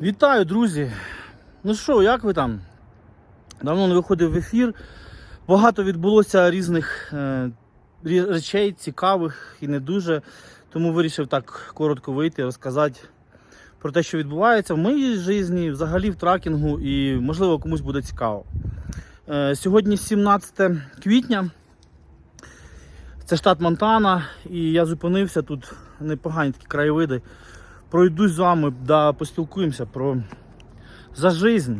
Вітаю, друзі! Ну що, як ви там? Давно не виходив в ефір. Багато відбулося різних е, речей, цікавих і не дуже. Тому вирішив так коротко вийти, розказати про те, що відбувається в моїй житті, взагалі в тракінгу, і можливо комусь буде цікаво. Е, сьогодні 17 квітня. Це штат Монтана, і я зупинився тут непогані такі краєвиди. Пройдусь з вами, да, поспілкуємося про за жизнь.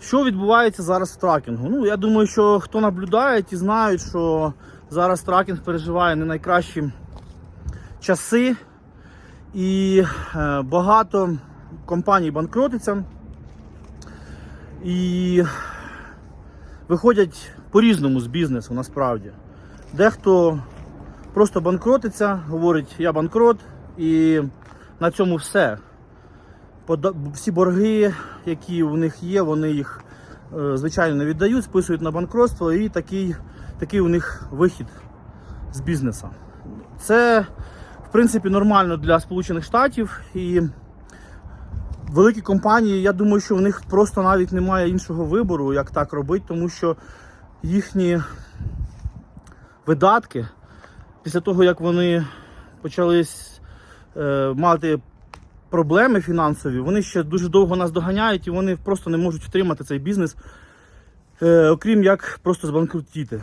Що відбувається зараз в тракінгу? Ну, я думаю, що хто наблюдає, ті знають, що зараз тракінг переживає не найкращі часи, і е, багато компаній банкротиться. І виходять по-різному з бізнесу насправді. Дехто просто банкротиться, говорить, я банкрот, і на цьому все. Всі борги, які у них є, вони їх е, звичайно не віддають, списують на банкротство, і такий, такий у них вихід з бізнесу. Це, в принципі, нормально для Сполучених Штатів і великі компанії, я думаю, що в них просто навіть немає іншого вибору, як так робити, тому що їхні видатки після того, як вони почали е, мати проблеми фінансові, вони ще дуже довго нас доганяють і вони просто не можуть втримати цей бізнес, е, окрім як просто збанкрутіти.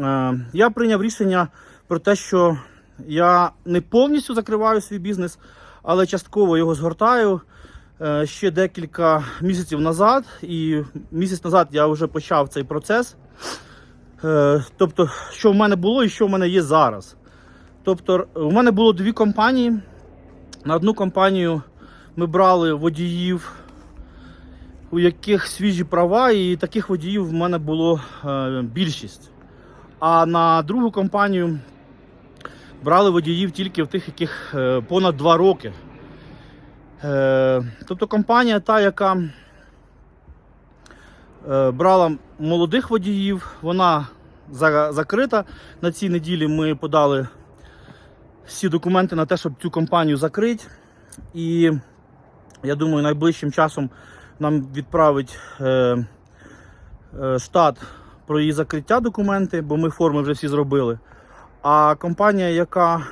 Е, я прийняв рішення про те, що я не повністю закриваю свій бізнес, але частково його згортаю. Ще декілька місяців назад, і місяць назад я вже почав цей процес. Тобто, що в мене було і що в мене є зараз. Тобто, у мене було дві компанії. На одну компанію ми брали водіїв, у яких свіжі права, і таких водіїв в мене було е, більшість. А на другу компанію брали водіїв тільки в тих, яких е, понад 2 роки. Е, тобто компанія та, яка брала молодих водіїв, вона закрита. На цій неділі ми подали всі документи на те, щоб цю компанію закрити. І я думаю, найближчим часом нам відправить е, е, штат про її закриття документи, бо ми форми вже всі зробили. А компанія, яка,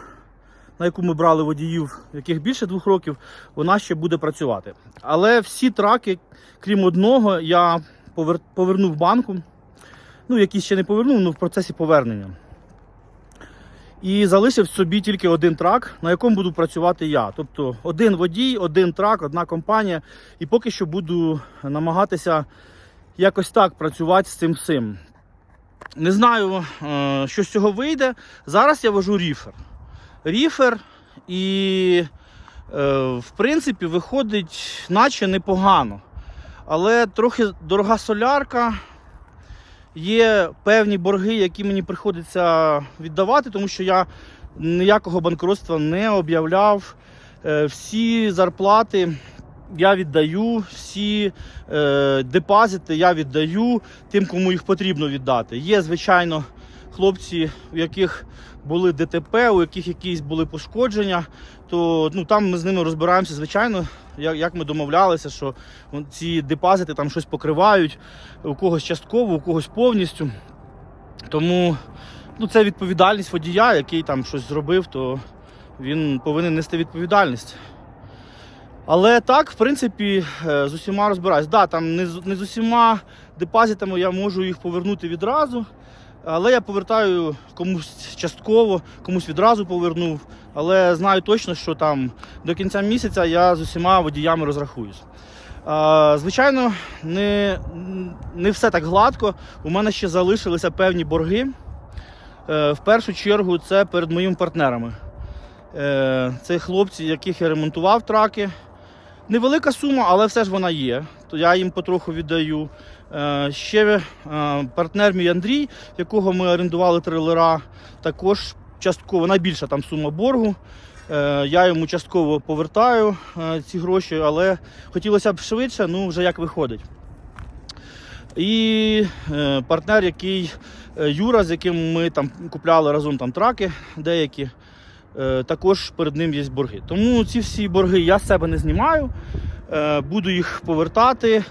на яку ми брали водіїв, яких більше двох років, вона ще буде працювати. Але всі траки, крім одного, я повер- повернув банку. Ну, який ще не повернув, але в процесі повернення. І залишив собі тільки один трак, на якому буду працювати я. Тобто один водій, один трак, одна компанія. І поки що буду намагатися якось так працювати з цим всім. Не знаю, е, що з цього вийде. Зараз я вожу ріфер. Ріфер і, е, в принципі, виходить, наче непогано. Але трохи дорога солярка. Є певні борги, які мені приходиться віддавати, тому що я ніякого банкротства не об'являв. Е, Всі зарплати я віддаю, всі е, депозити я віддаю тим, кому їх потрібно віддати. Є, звичайно, хлопці, у яких були ДТП, у яких якісь були пошкодження, то ну, там ми з ними розбираємося, звичайно, як, як ми домовлялися, що ці депозити там щось покривають, у когось частково, у когось повністю. Тому ну, це відповідальність водія, який там щось зробив, то він повинен нести відповідальність. Але так, в принципі, е, з усіма розбираюсь. Да, там не з, не з усіма депозитами я можу їх повернути відразу. Але я повертаю комусь частково, комусь відразу повернув. Але знаю точно, що там до кінця місяця я з усіма водіями розрахуюсь. Звичайно, не, не все так гладко. У мене ще залишилися певні борги. Е, В першу чергу це перед моїми партнерами. Е, Це хлопці, яких я ремонтував траки. Невелика сума, але все ж вона є. То я їм потроху віддаю. Е, Ще е, партнер мій Андрій, якого ми орендували трейлера, також частково найбільша там сума боргу. Е, Я йому частково повертаю ці гроші, але хотілося б швидше, ну вже як виходить. І партнер, який Юра, з яким ми там купляли разом там траки деякі, також перед ним є борги. Тому ці всі борги я з себе не знімаю. Е, Буду їх повертати,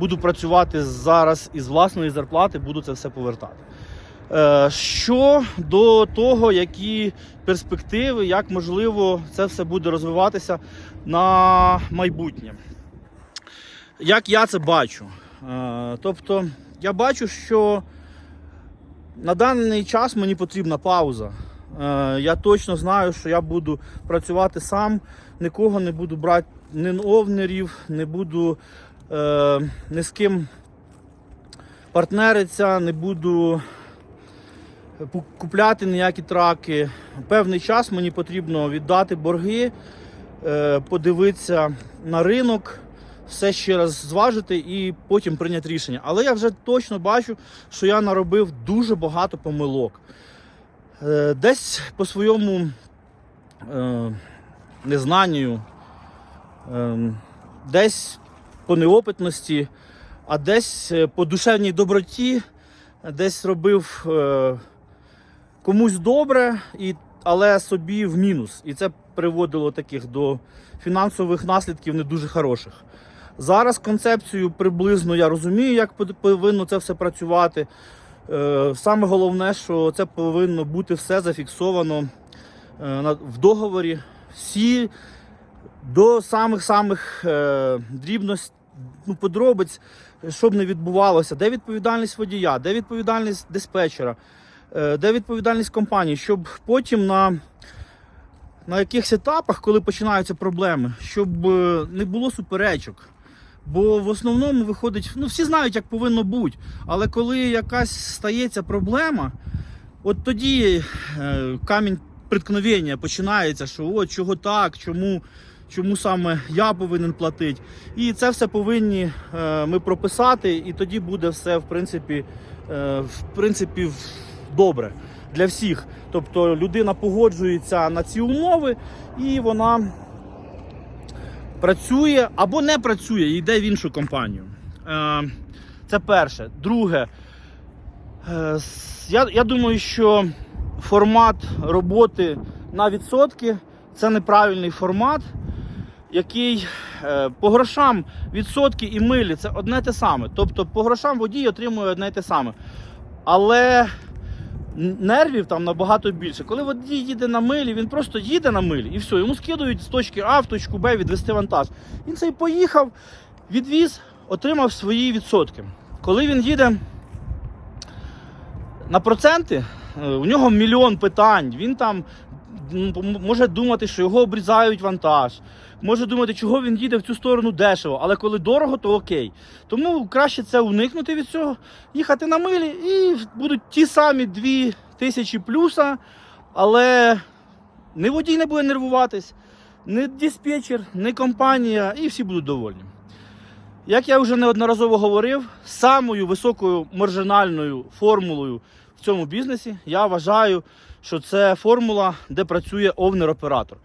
буду працювати зараз із власної зарплати, буду це все повертати. Е, Що до того, які перспективи, як можливо це все буде розвиватися на майбутнє. Як я це бачу? Е, Тобто, я бачу, що на даний час мені потрібна пауза. Е, Я точно знаю, що я буду працювати сам, нікого не буду брати, ні овнерів, не буду е, ні з ким партнеритися, не буду купляти ніякі траки. Певний час мені потрібно віддати борги, е, подивитися на ринок, все ще раз зважити і потім прийняти рішення. Але я вже точно бачу, що я наробив дуже багато помилок. Е, Десь по своєму е, незнанню, е, десь по неопитності, а десь по душевній доброті, десь робив комусь добре, і, але собі в мінус. І це приводило таких до фінансових наслідків не дуже хороших. Зараз концепцію приблизно я розумію, як повинно це все працювати. Е, Саме головне, що це повинно бути все зафіксовано е, в договорі. Всі до самих-самих е, дрібностей, ну, подробиць, щоб не відбувалося, де відповідальність водія, де відповідальність диспетчера, де відповідальність компанії, щоб потім на, на якихось етапах, коли починаються проблеми, щоб не було суперечок. Бо в основному виходить, ну всі знають, як повинно бути. Але коли якась стається проблема, от тоді е, камінь приткновення починається, що от чого так, чому, чому саме я повинен платити. І це все повинні е, ми прописати, і тоді буде все в принципі, е, в принципі добре для всіх. Тобто людина погоджується на ці умови, і вона працює або не працює і йде в іншу компанію. Е, Це перше. Друге, е, я, я думаю, що формат роботи на відсотки це неправильний формат, який е, по грошам відсотки і милі це одне те саме. Тобто по грошам водій отримує одне те саме. Але нервів там набагато більше. Коли водій їде на милі, він просто їде на милі і все, йому скидують з точки А в точку Б відвести вантаж. Він цей поїхав, відвіз, отримав свої відсотки. Коли він їде на проценти, е, у нього мільйон питань. Він там може думати, що його обрізають вантаж. Може думати, чого він їде в цю сторону дешево, але коли дорого, то окей. Тому краще це уникнути від цього, їхати на милі і будуть ті самі дві тисячі плюса, але не водій не буде нервуватись, не диспетчер, не компанія, і всі будуть довольні. Як я вже неодноразово говорив, самою високою маржинальною формулою в цьому бізнесі я вважаю, що це формула, де працює овнер-оператор.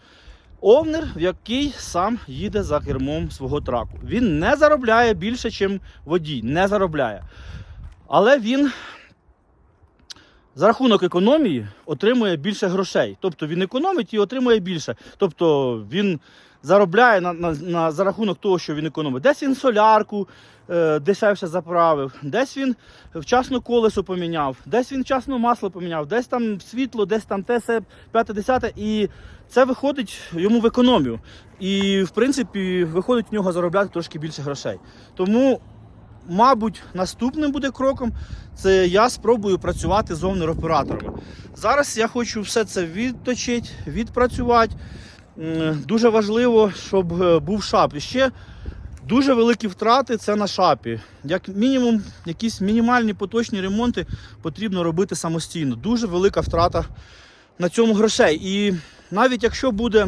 Овнер, в який сам їде за кермом свого траку. Він не заробляє більше, ніж водій. Не заробляє. Але він за рахунок економії отримує більше грошей. Тобто він економить і отримує більше. Тобто він заробляє на, на, на, за рахунок того, що він економить. Десь він солярку е, дешевше заправив, десь він вчасно колесо поміняв, десь він вчасно масло поміняв, десь там світло, десь там те, се, п'яте, десяте. І це виходить йому в економію. І, в принципі, виходить в нього заробляти трошки більше грошей. Тому мабуть, наступним буде кроком це я спробую працювати з овнер-операторами. Зараз я хочу все це відточити, відпрацювати. Дуже важливо, щоб е, був шап. І ще дуже великі втрати це на шапі. Як мінімум, якісь мінімальні поточні ремонти потрібно робити самостійно. Дуже велика втрата на цьому грошей. І навіть якщо буде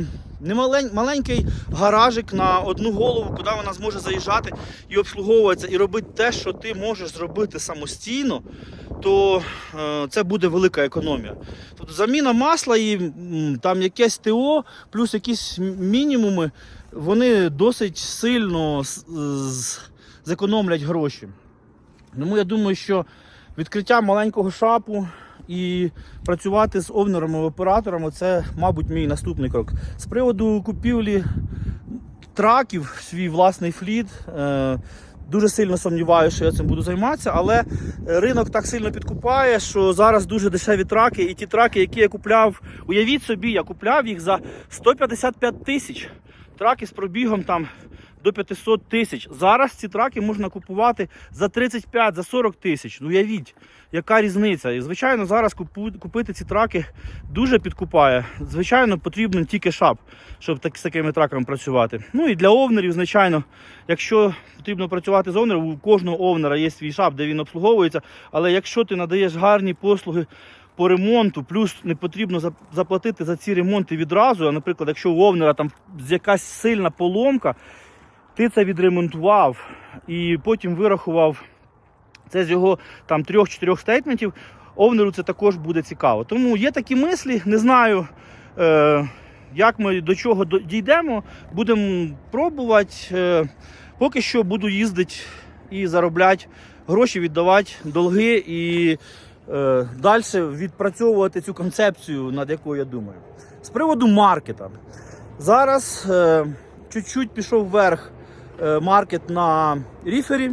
маленький гаражик на одну голову, куди вона зможе заїжджати і обслуговуватися, і робити те, що ти можеш зробити самостійно, то е, це буде велика економія. Тобто заміна масла і там якесь ТО, плюс якісь мінімуми, вони досить сильно зекономлять гроші. Тому я думаю, що відкриття маленького шапу і працювати з овнерами операторами це, мабуть, мій наступний крок. З приводу купівлі траків, свій власний фліт. Е, Дуже сильно сумніваюся, що я цим буду займатися, але ринок так сильно підкупає, що зараз дуже дешеві траки. І ті траки, які я купляв, уявіть собі, я купляв їх за 155 тисяч. Траки з пробігом там до 500 тисяч. Зараз ці траки можна купувати за 35, за 40 тисяч. Ну уявіть, яка різниця. І звичайно, зараз купити ці траки дуже підкупає. Звичайно, потрібен тільки шап, щоб так, з такими траками працювати. Ну і для овнерів, звичайно, якщо потрібно працювати з овнером, у кожного овнера є свій шап, де він обслуговується. Але якщо ти надаєш гарні послуги по ремонту, плюс не потрібно заплатити за ці ремонти відразу. А, наприклад, якщо у овнера там якась сильна поломка, ти це відремонтував і потім вирахував це з його там трьох-чотирьох стейтментів. Овнеру це також буде цікаво. Тому є такі мислі, не знаю, е, як ми до чого дійдемо. Будемо пробувати. Е, поки що буду їздити і заробляти гроші, віддавати долги і е, далі відпрацьовувати цю концепцію, над якою я думаю. З приводу маркета. Зараз е, чуть-чуть пішов вверх маркет на ріфері.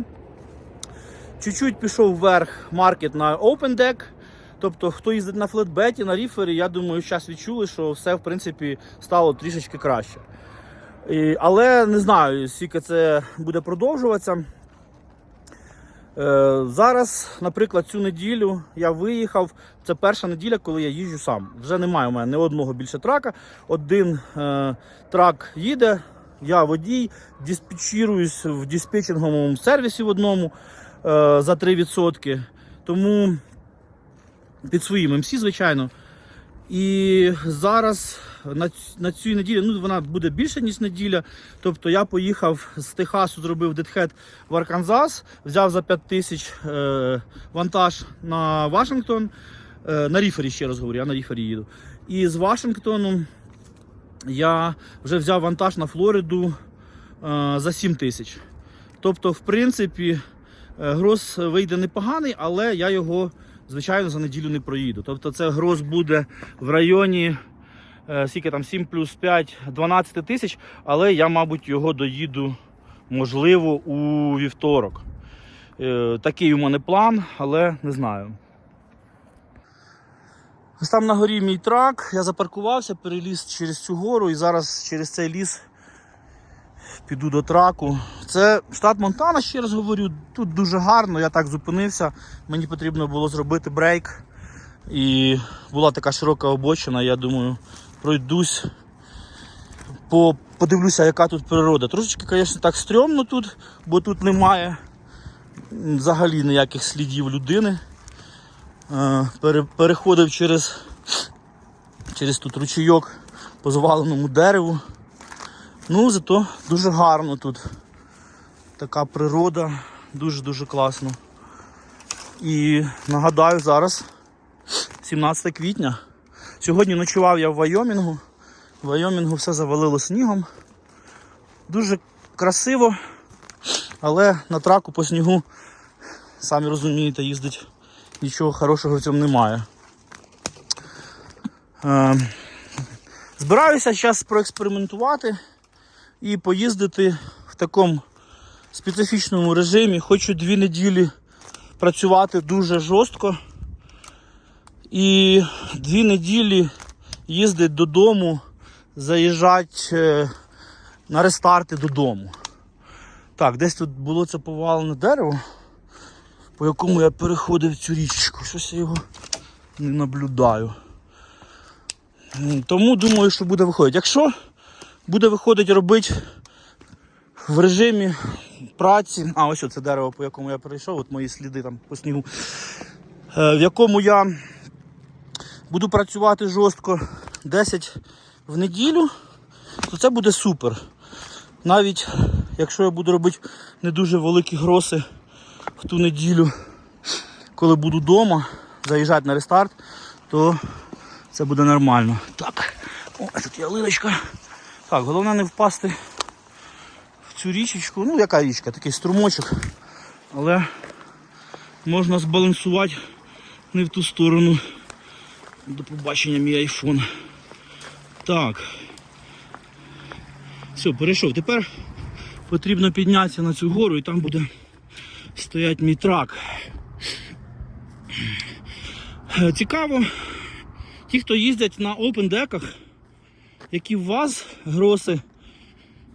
Чуть-чуть пішов вверх маркет на OpenDeck. Тобто, хто їздить на флетбеті, на ріфері, я думаю, зараз відчули, що все в принципі стало трішечки краще. І, але не знаю, скільки це буде продовжуватися. Е, зараз, наприклад, цю неділю я виїхав. Це перша неділя, коли я їжджу сам. Вже немає у мене ні одного більше трака. Один е, трак їде, я водій, диспетчируюсь в диспетчинговому сервісі в одному е, за 3%. Тому під своїм МС, звичайно. І зараз на, цю неділю, ну вона буде більше, ніж неділя. Тобто я поїхав з Техасу, зробив дедхед в Арканзас, взяв за 5 тисяч е, вантаж на Вашингтон. Е, на ріфері ще раз говорю, я на ріфері їду. І з Вашингтону я вже взяв вантаж на Флориду е, за 7 тисяч. Тобто, в принципі, е, гроз вийде непоганий, але я його, звичайно, за неділю не проїду. Тобто це гроз буде в районі е, скільки там 7 плюс 5, 12 тисяч, але я, мабуть, його доїду, можливо, у вівторок. Такий у мене план, але не знаю. Ось там на горі мій трак, я запаркувався, переліз через цю гору і зараз через цей ліс піду до траку. Це штат Монтана, ще раз говорю. Тут дуже гарно, я так зупинився. Мені потрібно було зробити брейк. І була така широка обочина, я думаю, пройдусь, по, подивлюся, яка тут природа. Трошечки, звісно, так стрьомно тут, бо тут немає взагалі ніяких слідів людини. Пере- переходив через, через тут ручейок по заваленому дереву. Ну, зато дуже гарно тут. Така природа, дуже-дуже класно. І нагадаю, зараз 17 квітня. Сьогодні ночував я в Вайомінгу. В Вайомінгу все завалило снігом. Дуже красиво, але на траку по снігу, самі розумієте, їздить нічого хорошого в цьому немає. Е, збираюся зараз проекспериментувати і поїздити в такому специфічному режимі. Хочу дві неділі працювати дуже жорстко. І дві неділі їздить додому, заїжджати е, на рестарти додому. Так, десь тут було це повалене дерево, по якому я переходив цю річку. Щось я його не наблюдаю. Тому думаю, що буде виходити. Якщо буде виходити робити в режимі праці. А, ось це дерево, по якому я перейшов, от мої сліди там по снігу. Е, в якому я буду працювати жорстко 10 в неділю, то це буде супер. Навіть якщо я буду робити не дуже великі гроси в ту неділю, коли буду вдома, заїжджати на рестарт, то це буде нормально. Так, о, тут ялиночка. Так, головне не впасти в цю річечку. Ну, яка річка? Такий струмочок. Але можна збалансувати не в ту сторону. До побачення мій айфон. Так. Все, перейшов. Тепер потрібно піднятися на цю гору і там буде стоять мій трак. Е, Цікаво, ті, хто їздять на опендеках, які у вас гроси,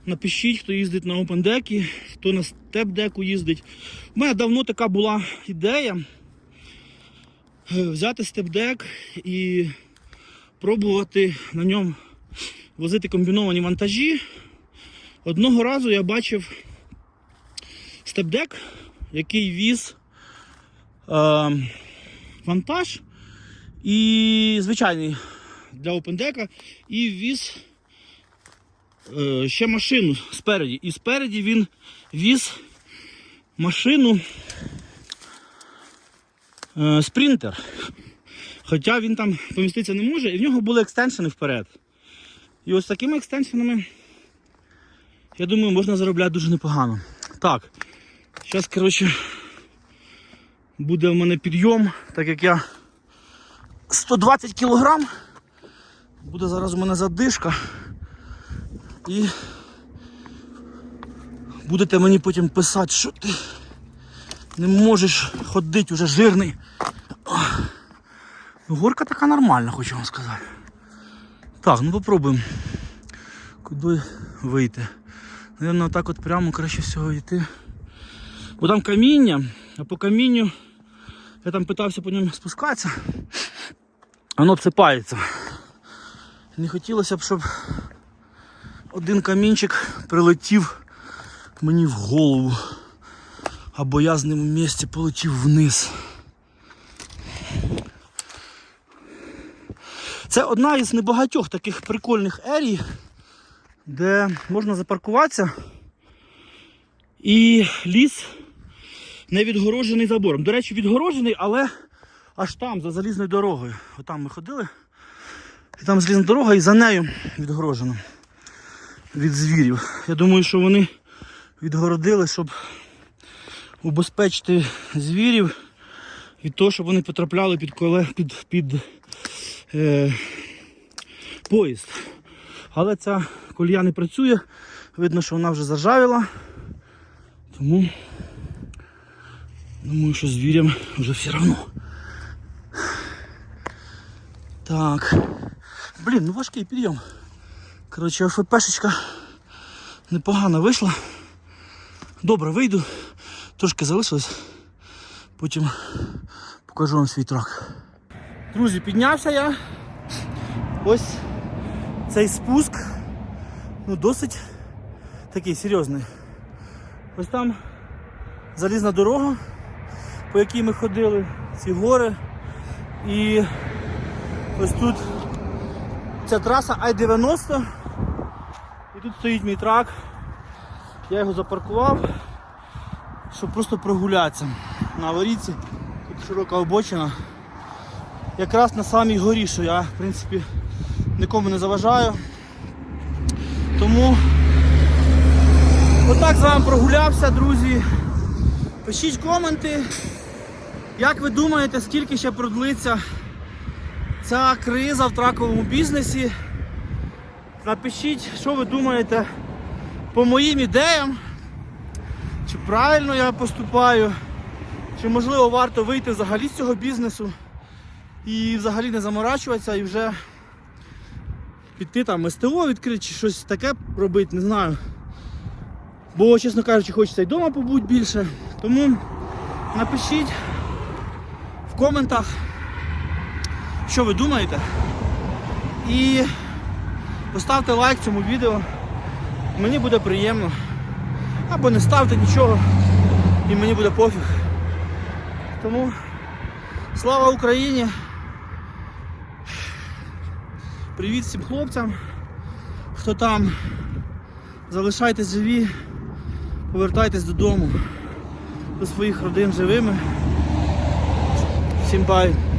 напишіть, хто їздить на опендекі, хто на степ-деку їздить. У мене давно така була ідея е, взяти степ-дек і пробувати на ньому возити комбіновані вантажі. Одного разу я бачив степ-дек, який віз е, вантаж і звичайний для опендека, і віз е, ще машину спереді. І спереді він віз машину е, спринтер. Хоча він там поміститися не може, і в нього були екстеншени вперед. І ось такими екстеншенами, я думаю, можна заробляти дуже непогано. Так, зараз, коротше, буде в мене підйом, так як я 120 кілограм. Буде зараз у мене задишка. І будете мені потім писати, що ти не можеш ходити, вже жирний. Ну, Горка така нормальна, хочу вам сказати. Так, ну попробуємо. Куди вийти? Наверно, так от прямо краще всього йти. Бо там каміння, а по камінню я там питався по ньому спускатися. Воно обсипається. Не хотілося б, щоб один камінчик прилетів мені в голову. Або я з ним в місці полетів вниз. Це одна із небагатьох таких прикольних ерій, де можна запаркуватися і ліс не відгороджений забором. До речі, відгороджений, але аж там, за залізною дорогою. Отам ми ходили. І там залізна дорога і за нею відгороджено від звірів. Я думаю, що вони відгородили, щоб убезпечити звірів від того, щоб вони потрапляли під коле під, під е, поїзд. Але ця колія не працює, видно, що вона вже заржавіла. Тому думаю, що звірям вже все одно. Так. Блін, ну важкий підйом. Коротше, ФПшечка непогано вийшла. Добре, вийду. Трошки залишилось. Потім покажу вам свій трак. Друзі, піднявся я. Ось цей спуск. Ну, досить такий серйозний. Ось там залізна дорога, по якій ми ходили, ці гори. І ось тут ця траса Ай-90. І тут стоїть мій трак. Я його запаркував, щоб просто прогулятися на аварійці. Тут широка обочина. Якраз на самій горі, що я в принципі нікому не заважаю. Тому отак з вами прогулявся, друзі. Пишіть коменти. Як ви думаєте, скільки ще продлиться ця криза в траковому бізнесі? Напишіть, що ви думаєте по моїм ідеям. Чи правильно я поступаю, чи можливо варто вийти взагалі з цього бізнесу і взагалі не заморачуватися і вже піти там СТО відкрити чи щось таке робити, не знаю. Бо, чесно кажучи, хочеться і вдома побути більше. Тому напишіть в коментах, що ви думаєте. І поставте лайк цьому відео. Мені буде приємно. Або не ставте нічого і мені буде пофіг. Тому слава Україні! Привіт всім хлопцям, хто там. Залишайтесь живі, повертайтесь додому, до своїх родин живими. Всім бай!